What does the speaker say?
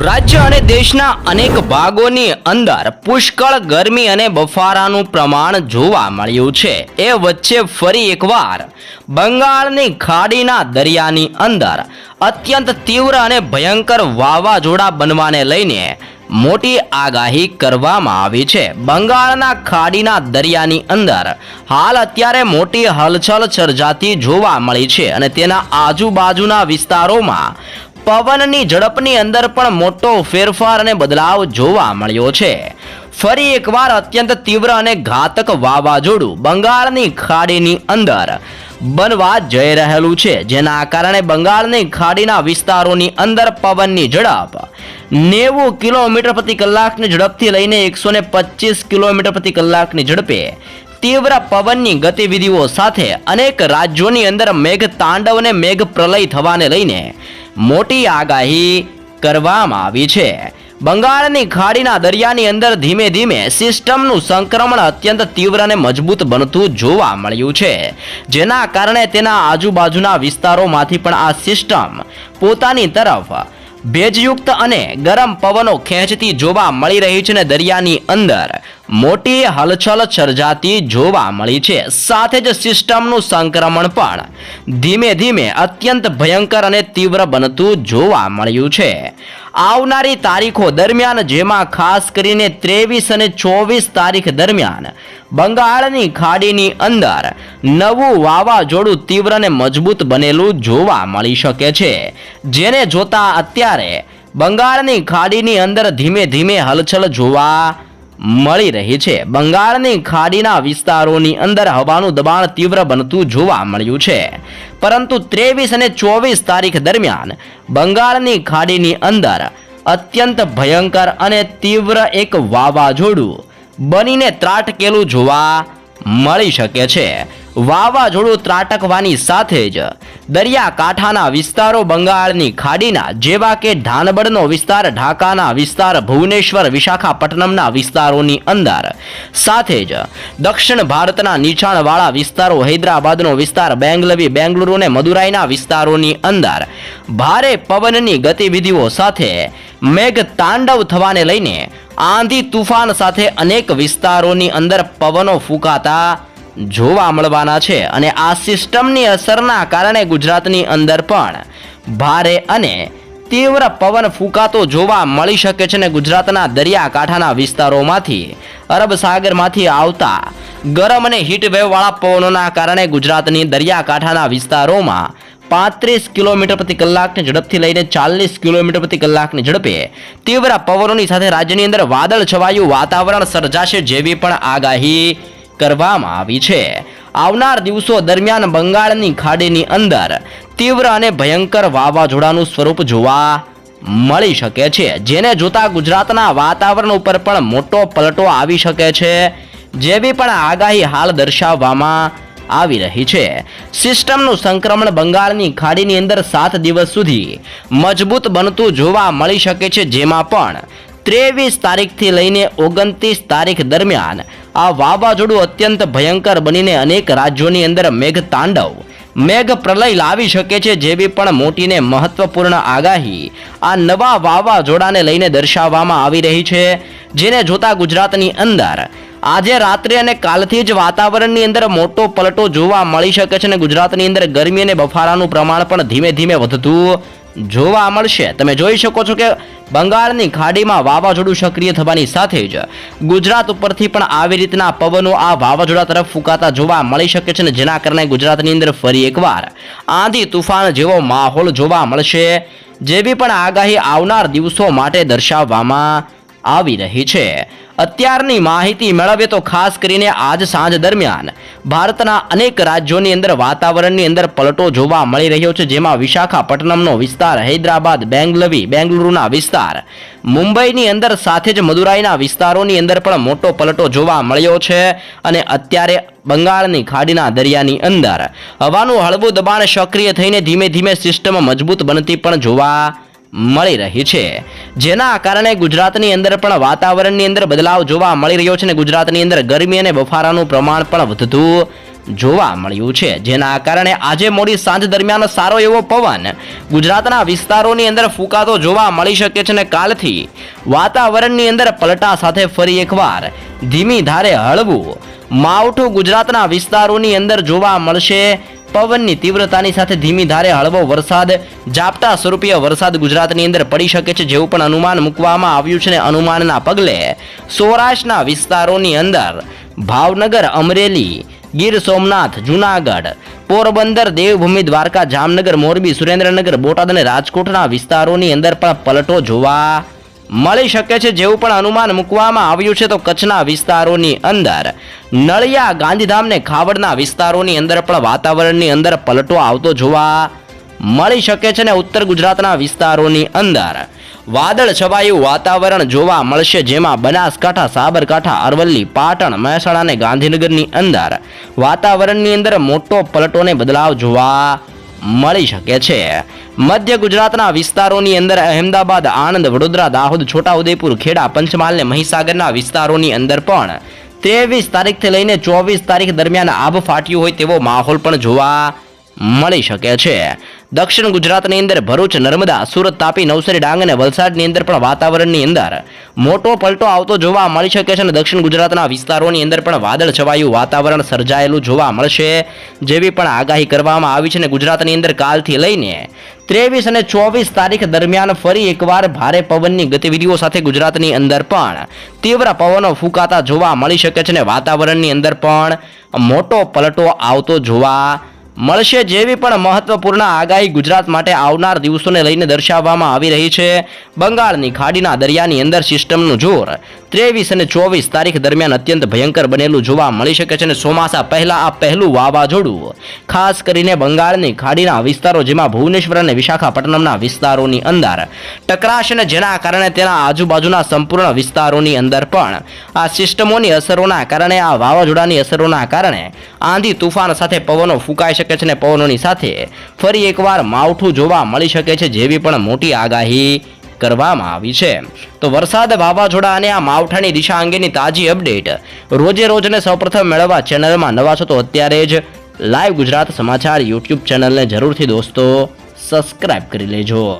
રાજ્ય અને દેશના અનેક ભાગોની અંદર પુષ્કળ ગરમી અને બફારાનું પ્રમાણ જોવા મળ્યું છે. એ વચ્ચે ફરી એકવાર બંગાળની ખાડીના દરિયાની અંદર અત્યંત તીવ્ર અને ભયંકર વાવાઝોડા બનવાને લઈને મોટી આગાહી કરવામાં આવી છે. બંગાળના ખાડીના દરિયાની અંદર હાલ અત્યારે મોટી હલચલ સર્જાતી જોવા મળી છે અને તેના આજુબાજુના વિસ્તારોમાં પવનની ઝડપની અંદર પણ મોટો ફેરફાર અને બદલાવ જોવા મળ્યો છે. ફરી એકવાર અત્યંત તીવ્ર અને ઘાતક વાવાઝોડું બંગાળની ખાડીની અંદર બનવા જઈ રહેલું છે. જેના કારણે બંગાળની ખાડીના વિસ્તારોની અંદર પવનની ઝડપ નેવું કિલોમીટર પ્રતિ કલાકની ઝડપથી લઈને એકસો ને પચીસ કિલોમીટર પ્રતિ કલાકની ઝડપે તીવ્ર પવનની ગતિવિધિઓ સાથે અનેક રાજ્યોની અંદર મેઘ તાંડવ અને મેઘ પ્રલય થવાને લઈને મોટી આગાહી કરવામાં આવી છે. બંગાળની ખાડીના દરિયાની અંદર ધીમે ધીમે સિસ્ટમનું સંક્રમણ અત્યંત તીવ્ર અને મજબૂત બનતું જોવા મળ્યું છે. જેના કારણે તેના આજુબાજુના વિસ્તારોમાંથી પણ આ સિસ્ટમ પોતાની તરફ ભેજયુક્ત અને ગરમ પવનો ખેંચતી જોવા મળી રહી છે ને દરિયાની અંદર. મોટી હલચલ સર્જાતી જોવા મળી છે. સાથે જ સિસ્ટમનું સંક્રમણ પણ ધીમે ધીમે અત્યંત ભયંકર અને તીવ્ર બનતું જોવા મળ્યું છે. આવનારી તારીખો દરમિયાન, જેમાં ખાસ કરીને ત્રેવીસ અને ચોવીસ તારીખ દરમિયાન બંગાળની ખાડીની અંદર નવું વાવાઝોડું તીવ્ર અને મજબૂત બનેલું જોવા મળી શકે છે. જેને જોતા અત્યારે બંગાળની ખાડીની અંદર ધીમે ધીમે હલચલ જોવા મળી રહી છે. બંગાળની ખાડીના વિસ્તારોની અંદર હવાનું દબાણ તીવ્ર બનતું જોવા મળ્યું છે. પરંતુ ત્રેવીસ અને ચોવીસ તારીખ દરમિયાન બંગાળની ખાડીની અંદર અત્યંત ભયંકર અને તીવ્ર એક વાવાઝોડું બનીને ત્રાટકેલું જોવા મળી શકે છે. વાવાઝોડું ત્રાટકવાની સાથે જ દરિયાકાંઠાના વિસ્તારો બંગાળની ખાડીના, જેવા કે ધાનબડનો વિસ્તાર, ઢાકાના વિસ્તાર, ભુવનેશ્વર, વિશાખાપટ્ટનમના વિસ્તારોની અંદર. સાથે જ, દક્ષિણ ભારતના નીચાણવાળા વિસ્તારો, હૈદરાબાદનો વિસ્તાર, બેંગલવી, બેંગલુરુ અને મદુરાઈના વિસ્તારોની અંદર. ભારે પવનની ગતિવિધિઓ સાથે મેઘ તાંડવ થવાને લઈને આંધી તુફાન સાથે અનેક વિસ્તારોની અંદર પવનો ફૂંકાતા જોવા મળવાના છે અને આ સિસ્ટમની અસરના કારણે ગુજરાતની અંદર પણ ભારે અને તીવ્ર પવન ફૂંકાતો જોવા મળી શકે છે અને ગુજરાતના દરિયાકાંઠાના વિસ્તારોમાંથી, અરબ સાગરમાંથી આવતા ગરમ અને હીટ વાળા પવનોના કારણે ગુજરાતની દરિયાકાંઠાના વિસ્તારોમાં પાંત્રીસ કિલોમીટર પ્રતિ કલાકની ઝડપથી લઈને ચાલીસ કિલોમીટર પ્રતિ કલાકની ઝડપે તીવ્ર પવનોની સાથે રાજ્યની અંદર વાદળ છવાયું વાતાવરણ સર્જાશે જેવી પણ આગાહી કરવામાં આવી છે. આવનાર દિવસો દરમિયાન બંગાળની ખાડીની અંદર તીવ્ર અને ભયંકર વાવાઝોડાનું સ્વરૂપ જોવા મળી શકે છે, જેને જોતા ગુજરાતના વાતાવરણ ઉપર પણ મોટો પલટો આવી શકે છે, જેવી પણ આગાહી હાલ દર્શાવવામાં આવી રહી છે. સિસ્ટમનું સંક્રમણ બંગાળની ખાડીની અંદર સાત દિવસ સુધી મજબૂત બનતું જોવા મળી શકે છે, જેમાં પણ ત્રેવીસ તારીખથી લઈને ઓગણત્રીસ તારીખ દરમિયાન આ વાવાઝોડું અત્યંત ભયંકર બનીને અનેક રાજ્યોની અંદર મેઘ તાંડવ મેઘ પ્રલય લાવી શકે છે જેવી પણ મોટીને મહત્વપૂર્ણ આગાહી આ નવા વાવાઝોડાને લઈને દર્શાવવામાં આવી રહી છે, જેને જોતા ગુજરાતની અંદર આજે રાત્રે અને કાલથી જ વાતાવરણની અંદર મોટો પલટો જોવા મળી શકે છે અને ગુજરાતની અંદર ગરમી અને બફારાનું પ્રમાણ પણ ધીમે ધીમે વધતું જોવા મળશે. તમે જોઈ શકો છો કે બંગાળની ખાડીમાં વાવાઝોડું સક્રિય થવાની સાથે જ ગુજરાત ઉપરથી પણ આવી રીતના પવનો આ વાવાઝોડા તરફ ફૂંકાતા જોવા મળી શકે છે ને જેના કારણે ગુજરાતની અંદર ફરી એકવાર આંધી તુફાન જેવો માહોલ જોવા મળશે જેવી પણ આગાહી આવનાર દિવસો માટે દર્શાવવામાં આવી રહી છે. અત્યારની માહિતી મેળવીએ તો ખાસ કરીને આજ સાંજ દરમિયાન ભારતના અનેક રાજ્યોની અંદર વાતાવરણની અંદર પલટો જોવા મળી રહ્યો છે, જેમાં વિશાખાપટ્ટનમનો વિસ્તાર, હૈદરાબાદ, બેંગલવી, બેંગલુરુના વિસ્તાર, મુંબઈની અંદર સાથે જ મદુરાઈના વિસ્તારોની અંદર પણ મોટો પલટો જોવા મળ્યો છે અને અત્યારે બંગાળની ખાડીના દરિયાની અંદર હવાનું હળવું દબાણ સક્રિય થઈને ધીમે ધીમે સિસ્ટમ મજબૂત બનતી પણ જોવા મળી રહી છે. જેના કારણે ગુજરાતની અંદર પણ વાતાવરણની અંદર બદલાવ જોવા મળી રહ્યો છે અને ગુજરાતની અંદર ગરમી અને બફારાનું પ્રમાણ પણ વધતું જોવા મળ્યું છે. જેના કારણે આજે મોડી સાંજ દરમિયાન સારો એવો પવન ગુજરાતના વિસ્તારોની અંદર ફૂંકાતો જોવા મળી શકે છે અને કાલથી વાતાવરણની અંદર પલટા સાથે ફરી એકવાર ધીમી ધારે હળવું માવઠું ગુજરાતના વિસ્તારોની અંદર જોવા મળશે પવનની તીવ્રતાની સાથે ધીમી ધારે હળવો વરસાદ, ઝાપટા સ્વરૂપીય વરસાદ ગુજરાતની અંદર પડી શકે છે જેવું પણ અનુમાન મૂકવામાં આવ્યું છે ને અનુમાનના પગલે સૌરાષ્ટ્રના વિસ્તારોની અંદર ભાવનગર, અમરેલી, ગીર સોમનાથ, જુનાગઢ, પોરબંદર, દેવભૂમિ, દ્વારકા, જામનગર, મોરબી, સુરેન્દ્રનગર, બોટાદ અને રાજકોટના વિસ્તારોની અંદર પણ પલટો જોવા મળી શકે છે જેવું પણ અનુમાન મૂકવામાં આવ્યું છે તો કચ્છના વિસ્તારોની અંદર. નળિયા, ગાંધીધામને ખાવડના વિસ્તારોની અંદર પણ વાતાવરણની અંદર પલટો આવતો જોવા મળી શકે છે ને ઉત્તર ગુજરાતના વિસ્તારોની અંદર. વાદળ છવાયું વાતાવરણ જોવા મળશે જેમાં બનાસકાંઠા, સાબરકાંઠા, અરવલ્લી, પાટણ, મહેસાણા અને ગાંધીનગરની અંદર. વાતાવરણની અંદર મોટો પલટોને બદલાવ જોવા મળી શકે છે. મધ્ય ગુજરાતના વિસ્તારોની અંદર અહેમદાબાદ, આણંદ, વડોદરા, દાહોદ, છોટાઉદેપુર, ખેડા, પંચમહાલ ને મહીસાગરના વિસ્તારોની અંદર પણ ત્રેવીસ તારીખથી લઈને ચોવીસ તારીખ દરમિયાન આભ ફાટ્યું હોય તેવો માહોલ પણ જોવા મળી શકે છે. દક્ષિણ ગુજરાતની અંદર ભરૂચ, નર્મદા, સુરત તાપી, નવસારી, ડાંગ અને વલસાડની અંદર પણ વાતાવરણની અંદર મોટો પલટો આવતો જોવા મળી શકે છે અને દક્ષિણ ગુજરાતના વિસ્તારોની અંદર પણ વાદળ છવાયું, વાતાવરણ સર્જાયેલું જોવા મળશે જેવી પણ આગાહી કરવામાં આવી છે અને ગુજરાતની અંદર કાલથી લઈને ત્રેવીસ અને ચોવીસ તારીખ દરમિયાન ફરી એકવાર ભારે પવનની ગતિવિધિઓ સાથે ગુજરાતની અંદર પણ તીવ્ર પવનો ફૂંકાતા જોવા મળી શકે છે અને વાતાવરણની અંદર પણ મોટો પલટો આવતો જોવા મળશે જેવી પણ મહત્વપૂર્ણ આગાહી ગુજરાત માટે આવનાર દિવસોને લઈને દર્શાવવામાં આવી રહી છે. બંગાળની ખાડીના દરિયાની અંદર સિસ્ટમનું જોર ત્રેવીસ અને ચોવીસ તારીખ દરમિયાન અત્યંત ભયંકર બનેલું જોવા મળી શકે છે અને ચોમાસા પહેલાં આ પહેલું વાવાઝોડું, ખાસ કરીને બંગાળની ખાડીના વિસ્તારો જેમાં ભુવનેશ્વર અને વિશાખાપટ્ટનમના વિસ્તારોની અંદર ટકરાશે અને જેના કારણે તેના આજુબાજુના સંપૂર્ણ વિસ્તારોની અંદર પણ આ સિસ્ટમોની અસરોના કારણે, આ વાવાઝોડાની અસરોના કારણે આંધી તુફાન સાથે પવનો ફૂંકાઈ શકે છે અને પવનોની સાથે ફરી એકવાર માવઠું જોવા મળી શકે છે જેવી પણ મોટી આગાહી કરવામાં આવી છે. તો વરસાદ વાવાઝોડા અને આ માવઠાની દિશા અંગેની તાજી અપડેટ રોજે રોજને સૌપ્રથમ મેળવવા ચેનલમાં નવા છો તો અત્યારે જ લાઈવ ગુજરાત સમાચાર યુટ્યુબ ચેનલને જરૂરથી દોસ્તો સબસ્ક્રાઇબ કરી લેજો.